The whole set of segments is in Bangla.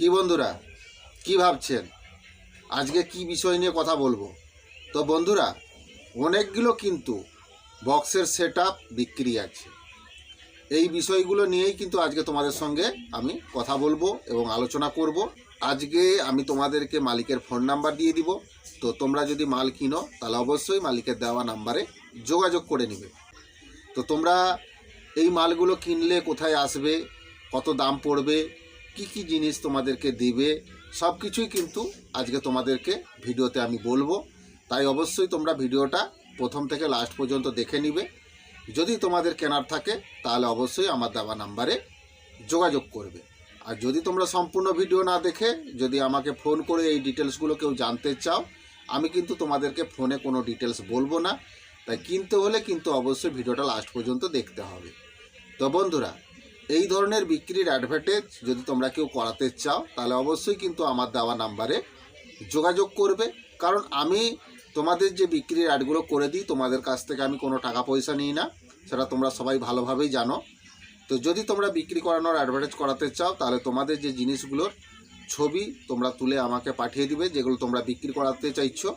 কি বন্ধুরা? কি ভাবছেন? আজকে কি বিষয় নিয়ে কথা বলব? তো বন্ধুরা, অনেকগুলো কিন্তু বক্সের সেট বিক্রি আছে। এই বিষয়গুলো নিয়েই কিন্তু আজকে তোমাদের সঙ্গে আমি কথা বলব এবং আলোচনা করব। আজকে আমি তোমাদেরকে মালিকের ফোন নাম্বার দিয়ে দিব। তো তোমরা যদি মাল কিনো, তাহলে অবশ্যই মালিকের দেওয়া নাম্বারে যোগাযোগ করে নেবে। তো তোমরা এই মালগুলো কিনলে কোথায় আসবে, কত দাম পড়বে কি কি জিনিস তোমাদেরকে দিবে, সব কিছুই কিন্তু আজকে তোমাদেরকে ভিডিওতে আমি বলব। তাই অবশ্যই তোমরা ভিডিওটা প্রথম থেকে লাস্ট পর্যন্ত দেখে নিবে। যদি তোমাদের কেনার থাকে, তাহলে অবশ্যই আমার দেওয়া নাম্বারে যোগাযোগ করবে। আর যদি তোমরা সম্পূর্ণ ভিডিও না দেখে, যদি আমাকে ফোন করে এই ডিটেলসগুলো কেউ জানতে চাও, আমি কিন্তু তোমাদেরকে ফোনে কোনো ডিটেলস বলব না। তাই কিনতে হলে কিন্তু অবশ্যই ভিডিওটা লাস্ট পর্যন্ত দেখতে হবে। তো বন্ধুরা এই ধরনের বিক্রির অ্যাডভার্টাইজ যদি তোমরা কেউ করাতে চাও, তাহলে অবশ্যই কিন্তু আমার দেওয়া নাম্বারে যোগাযোগ করবে। কারণ আমি তোমাদের যে বিক্রির অ্যাডগুলো করে দিই, তোমাদের কাছ থেকে আমি কোনো টাকা পয়সা নিই না। সেটা তোমরা সবাই ভালোভাবেই জানো। তো যদি তোমরা বিক্রি করানোর অ্যাডভার্টাইজ করাতে চাও, তাহলে তোমাদের যে জিনিসগুলোর ছবি তোমরা তুলে আমাকে পাঠিয়ে দিবে, যেগুলো তোমরা বিক্রি করাতে চাইছো,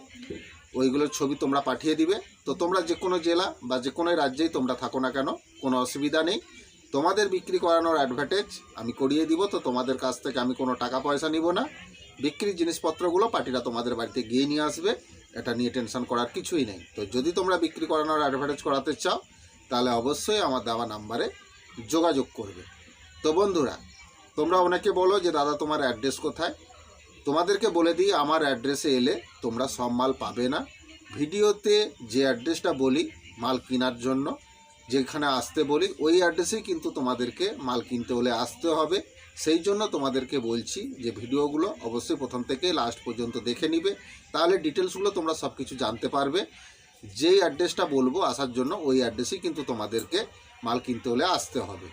ওইগুলোর ছবি তোমরা পাঠিয়ে দিবে। তো তোমরা যে কোনো জেলা বা যে কোনো রাজ্যেই তোমরা থাকো না কেন, কোনো অসুবিধা নেই। তোমাদের বিক্রি করানোর অ্যাডভার্টাইজ আমি করিয়ে দিব, তো তোমাদের কাছ থেকে আমি কোনো টাকা পয়সা নিব না। বিক্রির জিনিসপত্রগুলো পার্টিরা তোমাদের বাড়িতে গিয়ে নিয়ে আসবে, এটা নিয়ে টেনশন করার কিছুই নেই। তো যদি তোমরা বিক্রি করানোর অ্যাডভার্টাইজ করাতে চাও, তাহলে অবশ্যই আমার দেওয়া নাম্বারে যোগাযোগ করবে। তো বন্ধুরা, তোমরা অনেকে বলো যে, দাদা, তোমার অ্যাড্রেস কোথায়? তোমাদেরকে বলে দিই, আমার অ্যাড্রেসে এলে তোমরা সব মাল পাবে না। ভিডিওতে যে অ্যাড্রেসটা বলি, মাল কেনার জন্য যেখানে আসতে বলি, ওই অ্যাড্রেসেই কিন্তু তোমাদেরকে মাল কিনতে হলে আসতে হবে। সেই জন্য তোমাদেরকে বলছি যে ভিডিওগুলো অবশ্যই প্রথম থেকে লাস্ট পর্যন্ত দেখে নিবে। তাহলে ডিটেলসগুলো তোমরা সব কিছু জানতে পারবে। যেই অ্যাড্রেসটা বলব আসার জন্য, ওই অ্যাড্রেসেই কিন্তু তোমাদেরকে মাল কিনতে হলে আসতে হবে।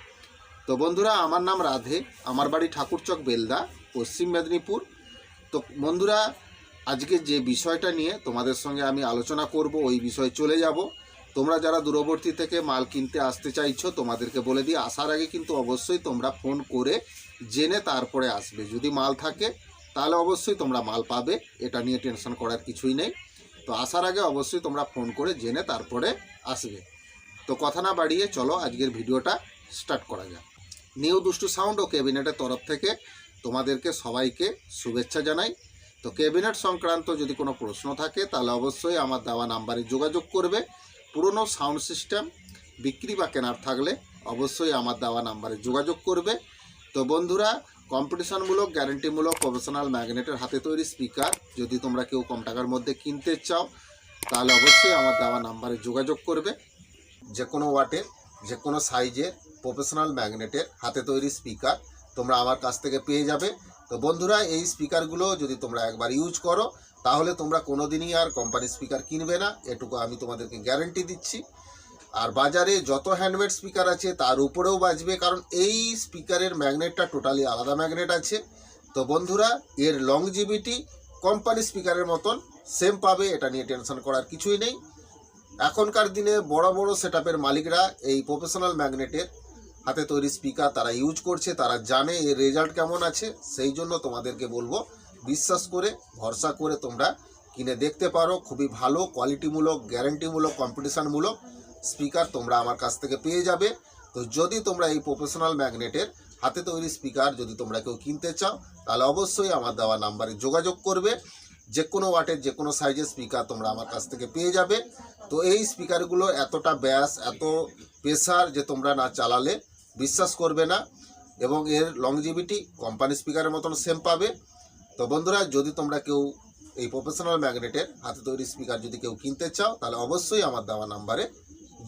তো বন্ধুরা, আমার নাম রাধে। আমার বাড়ি ঠাকুরচক বেলদা, পশ্চিম মেদিনীপুর। তো বন্ধুরা, আজকে যে বিষয়টা নিয়ে তোমাদের সঙ্গে আমি আলোচনা করব, ওই বিষয়ে চলে যাব। তোমরা যারা দূরবর্তী থেকে মাল কিনতে আসতে চাইছো, তোমাদেরকে বলে দিই, আসার আগে কিন্তু অবশ্যই তোমরা ফোন করে জেনে তারপরে আসবে। যদি মাল থাকে, তাহলে অবশ্যই তোমরা মাল পাবে। এটা নিয়ে টেনশন করার কিছুই নেই। তো আসার আগে অবশ্যই তোমরা ফোন করে জেনে তারপরে আসবে। তো কথা না বাড়িয়ে চলো, আজকের ভিডিওটা স্টার্ট করা যাক। নিউ দুষ্টু সাউন্ড ও ক্যাবিনেটের তরফ থেকে তোমাদেরকে সবাইকে শুভেচ্ছা জানাই। তো ক্যাবিনেট সংক্রান্ত যদি কোনো প্রশ্ন থাকে, তাহলে অবশ্যই আমার দেওয়া নাম্বারে যোগাযোগ করবে। পুরনো সাউন্ড সিস্টেম বিক্রি বা কেনার থাকলে অবশ্যই আমার দেওয়া নাম্বারে যোগাযোগ করবে। তো বন্ধুরা, কম্পিটিশনমূলক, গ্যারেন্টিমূলক, প্রফেশনাল ম্যাগনেটের হাতে তৈরি স্পিকার যদি তোমরা কেউ কম টাকার মধ্যে কিনতে চাও, তাহলে অবশ্যই আমার দেওয়া নাম্বারে যোগাযোগ করবে। যে কোনো ওয়াটের যে কোনো সাইজের প্রফেশনাল ম্যাগনেটের হাতে তৈরি স্পিকার তোমরা আমার কাছ থেকে পেয়ে যাবে। তো বন্ধুরা, এই স্পিকারগুলো যদি তোমরা একবার ইউজ করো তাহলে তোমরা কোনো দিনই আর কোম্পানি স্পিকার কিনবে না। এটুকু আমি তোমাদেরকে গ্যারেন্টি দিচ্ছি। আর বাজারে যত হ্যান্ডমেড স্পিকার আছে, তার উপরেও বাজবে, কারণ এই স্পিকারের ম্যাগনেটটা টোটালি আলাদা ম্যাগনেট আছে। তো বন্ধুরা, এর লংজিভিটি কোম্পানি স্পিকারের মতন সেম পাবে, এটা নিয়ে টেনশন করার কিছুই নেই। এখনকার দিনে বড় বড় সেটআপের মালিকরা এই প্রফেশনাল ম্যাগনেটের হাতে তৈরি স্পিকার তারা ইউজ করছে, তারা জানে এর রেজাল্ট কেমন আছে, সেই জন্য তোমাদেরকে বলব বিশ্বাস করে, ভরসা করে তোমরা কিনে দেখতে পারো। খুবই ভালো কোয়ালিটিমূলক গ্যারেন্টিমূলক কম্পিটিশানমূলক স্পিকার তোমরা আমার কাছ থেকে পেয়ে যাবে। তো যদি তোমরা এই প্রফেশনাল ম্যাগনেটের হাতে তৈরি স্পিকার যদি তোমরা কেউ কিনতে চাও, তাহলে অবশ্যই আমার দেওয়া নাম্বারে যোগাযোগ করবে। যে কোনো ওয়াটের যে কোনো সাইজের স্পিকার তোমরা আমার কাছ থেকে পেয়ে যাবে। তো এই স্পিকারগুলো এতটা ব্যাস, এত প্রেসার যে তোমরা না চালালে বিশ্বাস করবে না এবং এর লংজিভিটি কোম্পানি স্পিকারের মতন সেম পাবে। তো বন্ধুরা, যদি তোমরা কেউ এই প্রফেশনাল ম্যাগনেটের হাতে তৈরি স্পিকার যদি কেউ কিনতে চাও, তাহলে অবশ্যই আমার দেওয়া নাম্বারে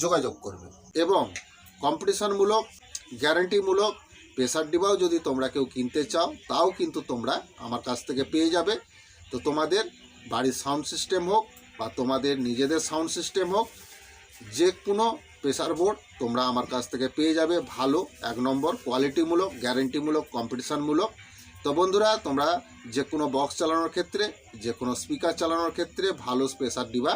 যোগাযোগ করবে। এবং কম্পিটিশনমূলক গ্যারান্টিমূলক প্রেসার ডিবাও যদি তোমরা কেউ কিনতে চাও, তাও কিন্তু তোমরা আমার কাছ থেকে পেয়ে যাবে। তো তোমাদের বাড়ির সাউন্ড সিস্টেম হোক বা তোমাদের নিজেদের সাউন্ড সিস্টেম হোক, যে কোনো প্রেসার বোর্ড তোমরা আমার কাছ থেকে পেয়ে যাবে। ভালো, এক নম্বর কোয়ালিটিমূলক গ্যারেন্টিমূলক কম্পিটিশানমূলক তো বন্ধুরা, তোমরা যে কোনো বক্স চালানোর ক্ষেত্রে যে কোনো স্পিকার চালানোর ক্ষেত্রে ভালো প্রেসার ডিবা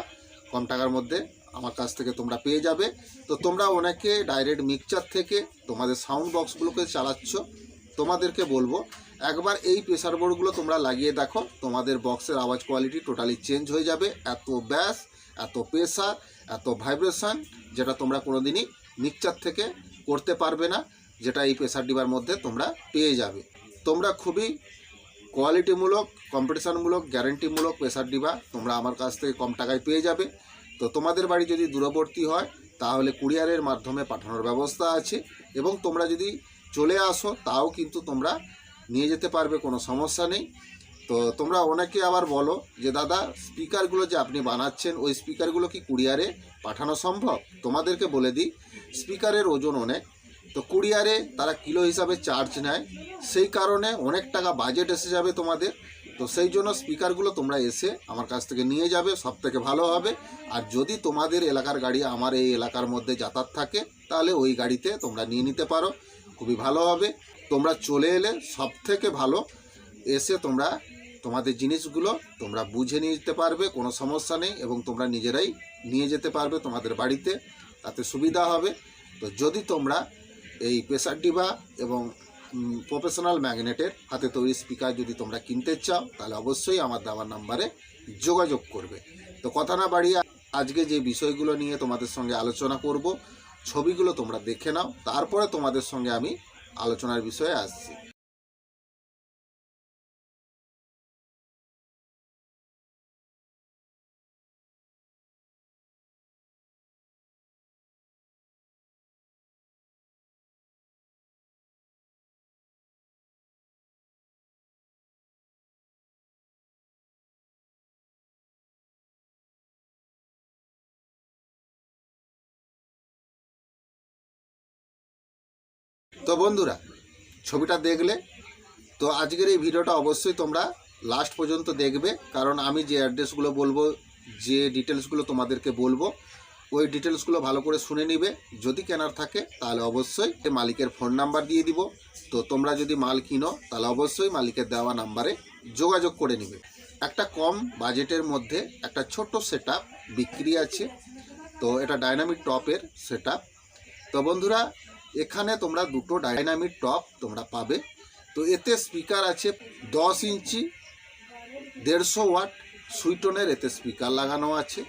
কম টাকার মধ্যে আমার কাছ থেকে তোমরা পেয়ে যাবে। তো তোমরা অনেকে ডাইরেক্ট মিক্সচার থেকে তোমাদের সাউন্ড বক্সগুলোকে চালাচ্ছ। তোমাদেরকে বলব, একবার এই প্রেসার বোর্ডগুলো তোমরা লাগিয়ে দেখো, তোমাদের বক্সের আওয়াজ কোয়ালিটি টোটালি চেঞ্জ হয়ে যাবে। এত ব্যাস এত প্রেসার এত ভাইব্রেশন যেটা তোমরা কোনোদিনই মিক্সচার থেকে করতে পারবে না, যেটা এই প্রেসার ডিবার মধ্যে তোমরা পেয়ে যাবে। তোমরা খুবই কোয়ালিটিমূলক কম্পিটিশনমূলক গ্যারেন্টিমূলক প্রেসার ডিবা তোমরা আমার কাছ থেকে কম টাকায় পেয়ে যাবে। তো তোমাদের বাড়ি যদি দূরবর্তী হয়, তাহলে কুরিয়ারের মাধ্যমে পাঠানোর ব্যবস্থা আছে এবং তোমরা যদি চলে আসো, তাও কিন্তু তোমরা নিয়ে যেতে পারবে, কোনো সমস্যা নেই। তো তোমরা অনেকে আবার বলো যে, দাদা স্পিকারগুলো যে আপনি বানাচ্ছেন, ওই স্পিকারগুলো কি কুরিয়ারে পাঠানো সম্ভব? তোমাদেরকে বলে দিই স্পিকারের ওজন অনেক। তো কুরিয়ারে তারা কিলো হিসাবে চার্জ নেয়। সেই কারণে অনেক টাকা বাজেট এসে যাবে তোমাদের। তো সেই জন্য স্পিকারগুলো তোমরা এসে আমার কাছ থেকে নিয়ে যাবে সব থেকে ভালো হবে। আর যদি তোমাদের এলাকার গাড়ি আমার এই এলাকার মধ্যে যাতায়াত থাকে, তাহলে ওই গাড়িতে তোমরা নিয়ে নিতে পারো। খুবই ভালো হবে। তোমরা চলে এলে সব থেকে ভালো, এসে তোমরা তোমাদের জিনিসগুলো তোমরা বুঝে নিয়ে যেতে পারবে, কোনো সমস্যা নেই। এবং তোমরা নিজেরাই নিয়ে যেতে পারবে তোমাদের বাড়িতে, তাতে সুবিধা হবে। তো যদি তোমরা এই প্রেসার ডিবা এবং প্রফেশনাল ম্যাগনেটের হাতে তৈরি স্পিকার যদি তোমরা কিনতে চাও, তাহলে অবশ্যই আমার দেওয়ার নাম্বারে যোগাযোগ করবে। তো কথা না বাড়িয়ে আজকে যে বিষয়গুলো নিয়ে তোমাদের সঙ্গে আলোচনা করব, ছবিগুলো তোমরা দেখে নাও, তারপরে তোমাদের সঙ্গে আমি আলোচনার বিষয়ে আসছি। তো বন্ধুরা, ছবিটা দেখলে, তো আজকের এই ভিডিওটা অবশ্যই তোমরা লাস্ট পর্যন্ত দেখবে, কারণ আমি যে অ্যাড্রেসগুলো বলব, যে ডিটেলসগুলো তোমাদেরকে বলব, ওই ডিটেলসগুলো ভালো করে শুনে নিবে। যদি কেনার থাকে, তাহলে অবশ্যই মালিকের ফোন নাম্বার দিয়ে দিব। তো তোমরা যদি মাল কিনো, তাহলে অবশ্যই মালিকের দেওয়া নাম্বারে যোগাযোগ করে নিবে। একটা কম বাজেটের মধ্যে একটা ছোট সেট বিক্রি আছে। তো এটা ডাইনামিক টপের সেট তো বন্ধুরা এখানে তোমরা দুটো ডাইনামিক টপ তোমরা পাবে। তো এতে স্পিকার আছে দশ ইঞ্চি, দেড়শো ওয়াট সুইটনের এতে স্পিকার লাগানো আছে।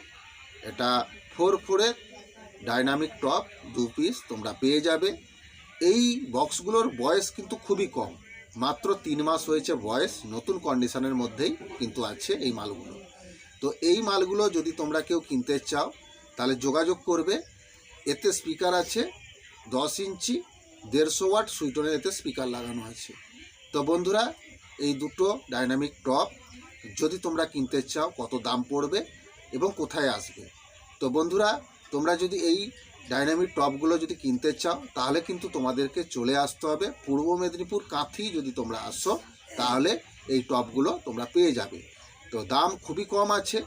এটা ফোর ফোরের ডাইনামিক টপ, দু পিস তোমরা পেয়ে যাবে। এই বক্সগুলোর বয়স কিন্তু খুবই কম, মাত্র তিন মাস হয়েছে বয়স, নতুন কন্ডিশনের মধ্যেই কিন্তু আছে এই মালগুলো। তো এই মালগুলো যদি তোমরা কেউ কিনতে চাও, তাহলে যোগাযোগ করবে। এতে স্পিকার আছে দশ ইঞ্চি, দেড়শো ওয়াট সুইটনের এতে স্পিকার লাগানো আছে। তো বন্ধুরা, এই দুটো ডাইনামিক টপ যদি তোমরা কিনতে চাও, কত দাম পড়বে এবং কোথায় আসবে? তো বন্ধুরা, তোমরা যদি এই ডাইনামিক টপগুলো যদি কিনতে চাও, তাহলে কিন্তু তোমাদেরকে চলে আসতে হবে পূর্ব মেদিনীপুর কাঁথি যদি তোমরা আসো, তাহলে এই টপগুলো তোমরা পেয়ে যাবে। তো দাম খুবই কম আছে,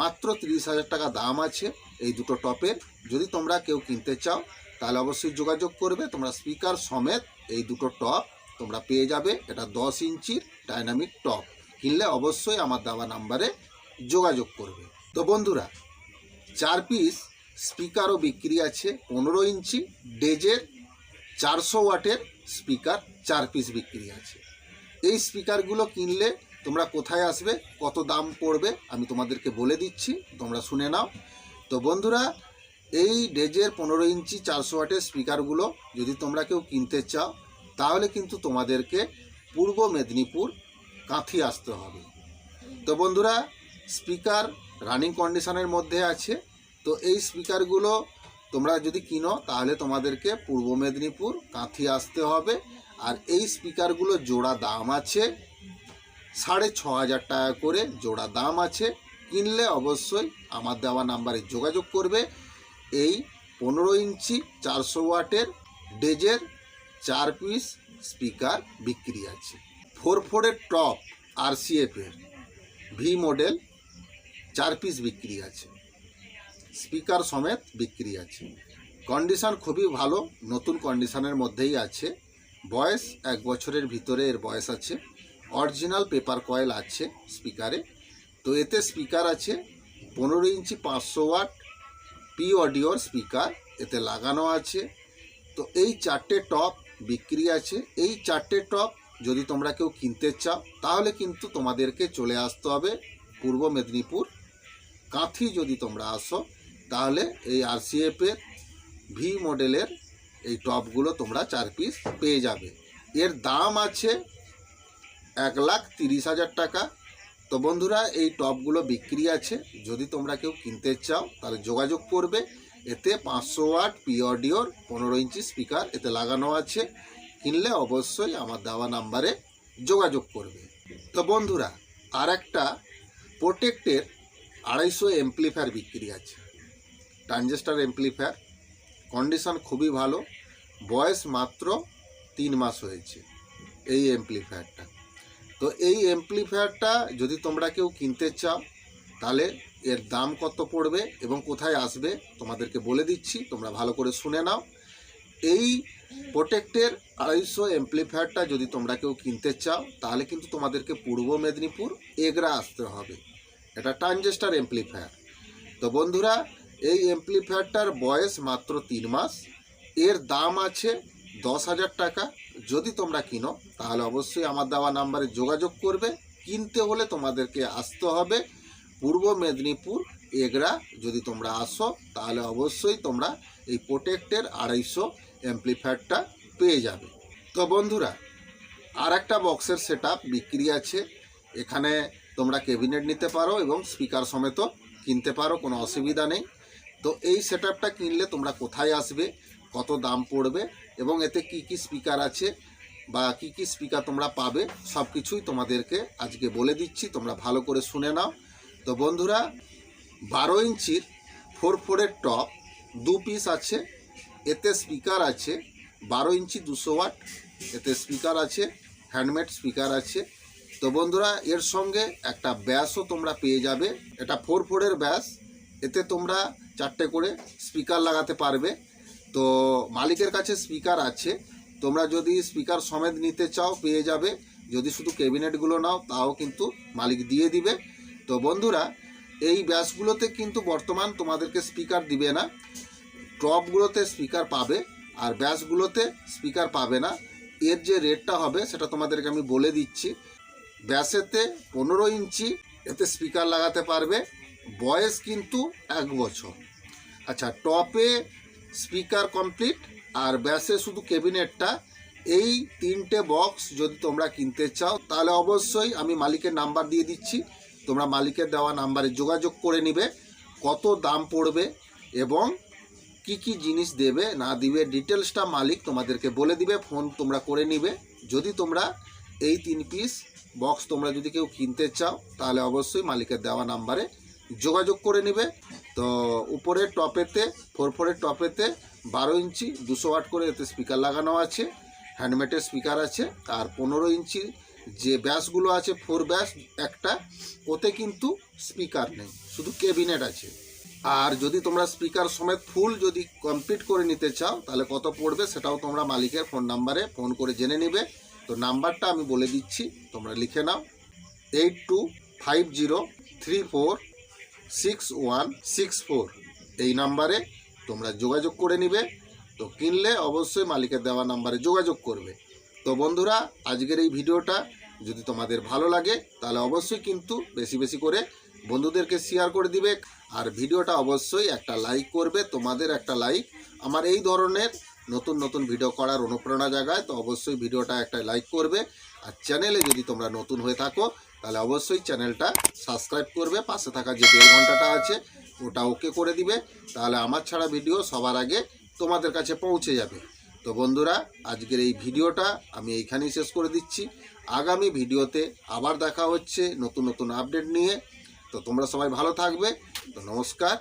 মাত্র তিরিশ হাজার টাকা দাম আছে এই দুটো টপের যদি তোমরা কেউ কিনতে চাও তাহলে অবশ্যই যোগাযোগ করবে, তোমরা স্পিকার সমেত এই দুটো টপ তোমরা পেয়ে যাবে, এটা দশ ইঞ্চির ডাইনামিক টপ কিনলে অবশ্যই আমার দেওয়া নাম্বারে যোগাযোগ করবে। তো বন্ধুরা, চার পিস স্পিকারও বিক্রি আছে, পনেরো ইঞ্চি ডেজের চারশো ওয়াটের স্পিকার চার পিস বিক্রি আছে। এই স্পিকারগুলো কিনলে তোমরা কোথায় আসবে, কত দাম পড়বে, আমি তোমাদেরকে বলে দিচ্ছি, তোমরা শুনে নাও। তো বন্ধুরা এই ডেজের পনেরো ইঞ্চি চারশো ওয়াটের স্পিকারগুলো যদি তোমরা কেউ কিনতে চাও, তাহলে কিন্তু তোমাদেরকে পূর্ব মেদিনীপুর কাঁথি আসতে হবে। তো বন্ধুরা, স্পিকার রানিং কন্ডিশনের মধ্যে আছে। তো এই স্পিকারগুলো তোমরা যদি কিনো, তাহলে তোমাদেরকে পূর্ব মেদিনীপুর কাঁথি আসতে হবে। আর এই স্পিকারগুলো জোড়া দাম আছে সাড়ে ছ হাজার টাকা করে জোড়া দাম আছে। কিনলে অবশ্যই আমার দেওয়া নাম্বারে যোগাযোগ করবে। এই পনেরো ইঞ্চি চারশো ওয়াটের ডেজের চার পিস স্পিকার বিক্রি আছে। ফোর ফোরের টপ আর সিএফের ভি মডেল চার পিস বিক্রি আছে। স্পিকার সমেত বিক্রি আছে। কন্ডিশান খুবই ভালো, নতুন কন্ডিশানের মধ্যেই আছে। বয়স এক বছরের ভিতরে এর বয়স আছে। অরিজিনাল পেপার কয়েল আছে স্পিকারে। তো এতে স্পিকার আছে পনেরো ইঞ্চি পাঁচশো ওয়াট পি অডিওর স্পিকার এতে লাগানো আছে। তো এই চারটে টপ বিক্রি আছে। এই চারটে টপ যদি তোমরা কেউ কিনতে চাও, তাহলে কিন্তু তোমাদেরকে চলে আসতে হবে পূর্ব মেদিনীপুর। কাঁথি যদি তোমরা আসো, তাহলে এই আরসিএফের ভি মডেলের এই টপগুলো তোমরা চার পিস পেয়ে যাবে। এর দাম আছে এক লাখ তিরিশ হাজার টাকা। তো বন্ধুরা, এই টপগুলো বিক্রি আছে। যদি তোমরা কেউ কিনতে চাও, তাহলে যোগাযোগ করবে। এতে পাঁচশো ওয়াট পি অডিওর পনেরো ইঞ্চি স্পিকার এতে লাগানো আছে। কিনলে অবশ্যই আমার দেওয়া নাম্বারে যোগাযোগ করবে। তো বন্ধুরা আর একটা প্রোটেক্টের আড়াইশো এমপ্লিফায়ার বিক্রি আছে। ট্রানজেস্টার এমপ্লিফায়ার কন্ডিশন খুবই ভালো। বয়স মাত্র তিন মাস হয়েছে এই এমপ্লিফায়ারটা তো এই এমপ্লিফায়ারটা যদি তোমরা কেউ কিনতে চাও, তাহলে এর দাম কত পড়বে এবং কোথায় আসবে তোমাদেরকে বলে দিচ্ছি, তোমরা ভালো করে শুনে নাও। এই প্রোটেক্টের আড়াইশো এমপ্লিফায়ারটা যদি তোমরা কেউ কিনতে চাও, তাহলে কিন্তু তোমাদেরকে পূর্ব মেদিনীপুর এগরা আসতে হবে। এটা ট্রানজেস্টার এমপ্লিফায়ার তো বন্ধুরা, এই এমপ্লিফায়ারটার বয়স মাত্র তিন মাস। এর দাম আছে দশ হাজার টাকা যদি তোমরা কিনো তাহলে অবশ্যই আমার দেওয়া নাম্বারে যোগাযোগ করবে। কিনতে হলে তোমাদেরকে আসতে হবে পূর্ব মেদিনীপুর এগরা। যদি তোমরা আসো তাহলে অবশ্যই তোমরা এই প্রোটেক্টের আড়াইশো অ্যাম্প্লিফায়ারটা পেয়ে যাবে। তো বন্ধুরা আর একটা বক্সের সেট বিক্রি আছে। এখানে তোমরা ক্যাবিনেট নিতে পারো এবং স্পিকার সমেত কিনতে পারো কোনো অসুবিধা নেই। তো এই সেট কিনলে তোমরা কোথায় আসবে কত দাম পড়বে এবং এতে কি কি স্পিকার আছে বা কি কি স্পিকার তোমরা পাবে সব কিছুই তোমাদেরকে আজকে বলে দিচ্ছি, তোমরা ভালো করে শুনে নাও। তো বন্ধুরা, বারো ইঞ্চির ফোর ফোরের টপ, দু পিস আছে, এতে স্পিকার আছে, বারো ইঞ্চি দুশো ওয়াট, এতে স্পিকার আছে হ্যান্ডমেড স্পিকার আছে। তো বন্ধুরা, এর সঙ্গে একটা ব্যাসও তোমরা পেয়ে যাবে, এটা ফোর ফোরের ব্যাস, এতে তোমরা চারটে করে স্পিকার লাগাতে পারবে। তো মালিকের কাছে স্পিকার আছে। তোমরা যদি স্পিকার সমেত নিতে চাও, পেয়ে যাবে। যদি শুধু ক্যাবিনেটগুলো নাও, তাও কিন্তু মালিক দিয়ে দিবে। তো বন্ধুরা, এই ব্যাসগুলোতে কিন্তু বর্তমান তোমাদেরকে স্পিকার দিবে না। টপগুলোতে স্পিকার পাবে, আর ব্যাসগুলোতে স্পিকার পাবে না। এর যে রেটটা হবে, সেটা তোমাদেরকে আমি বলে দিচ্ছি। ব্যাসেতে পনেরো ইঞ্চি এতে স্পিকার লাগাতে পারবে। বয়স কিন্তু এক বছর। আচ্ছা টপে স্পিকার কমপ্লিট, আর ব্যাসে শুধু ক্যাবিনেটটা। এই তিনটে বক্স যদি তোমরা কিনতে চাও, তাহলে অবশ্যই আমি মালিকের নাম্বার দিয়ে দিচ্ছি। তোমরা মালিকের দেওয়া নাম্বারে যোগাযোগ করে নিবে, কত দাম পড়বে এবং কি কি জিনিস দেবে না দিবে। ডিটেলসটা মালিক তোমাদেরকে বলে দিবে ফোন তোমরা করে নিবে। যদি তোমরা এই তিন পিস বক্স তোমরা যদি কেউ কিনতে চাও, তাহলে অবশ্যই মালিকের দেওয়া নাম্বারে যোগাযোগ করে নিবে। তো উপরের টপেতে ফোর ফোরের টপেতে বারো ইঞ্চি, দুশো ওয়াট করে এতে স্পিকার লাগানো আছে হ্যান্ডমেটের স্পিকার আছে, আর পনেরো ইঞ্চি যে ব্যাসগুলো আছে ফোর ব্যাস, একটা, ওতে কিন্তু স্পিকার নেই, শুধু ক্যাবিনেট আছে। আর যদি তোমরা স্পিকার সমেত ফুল যদি কমপ্লিট করে নিতে চাও, তাহলে কত পড়বে সেটাও তোমরা মালিকের ফোন নাম্বারে ফোন করে জেনে নিবে। তো নাম্বারটা আমি বলে দিচ্ছি, তোমরা লিখে নাও eight two five zero three four six one six four এই নাম্বারে তোমরা যোগাযোগ করে নিবে। তো কিনলে অবশ্যই মালিকের দেওয়া নাম্বারে যোগাযোগ করবে। তো বন্ধুরা, আজকের এই ভিডিওটা যদি তোমাদের ভালো লাগে, তাহলে অবশ্যই কিন্তু বেশি বেশি করে বন্ধুদেরকে শেয়ার করে দিবে। আর ভিডিওটা অবশ্যই একটা লাইক করবে, তোমাদের একটা লাইক আমার এই ধরনের নতুন নতুন ভিডিও করার অনুপ্রেরণা জাগায় তো অবশ্যই ভিডিওটা একটা লাইক করবে। আর চ্যানেলে যদি তোমরা নতুন হয়ে থাকো তাহলে অবশ্যই চ্যানেলটা সাবস্ক্রাইব করবে, পাশে থাকা যে বেল ঘন্টাটা আছে, ওটা ওকে করে দিবে, তাহলে আমার ছাড়া ভিডিও সবার আগে তোমাদের কাছে পৌঁছে যাবে। তো বন্ধুরা, আজকের এই ভিডিওটা আমি এইখানেই শেষ করে দিচ্ছি। আগামী ভিডিওতে আবার দেখা হচ্ছে নতুন নতুন আপডেট নিয়ে। তো তোমরা সবাই ভালো থাকবে। তো নমস্কার।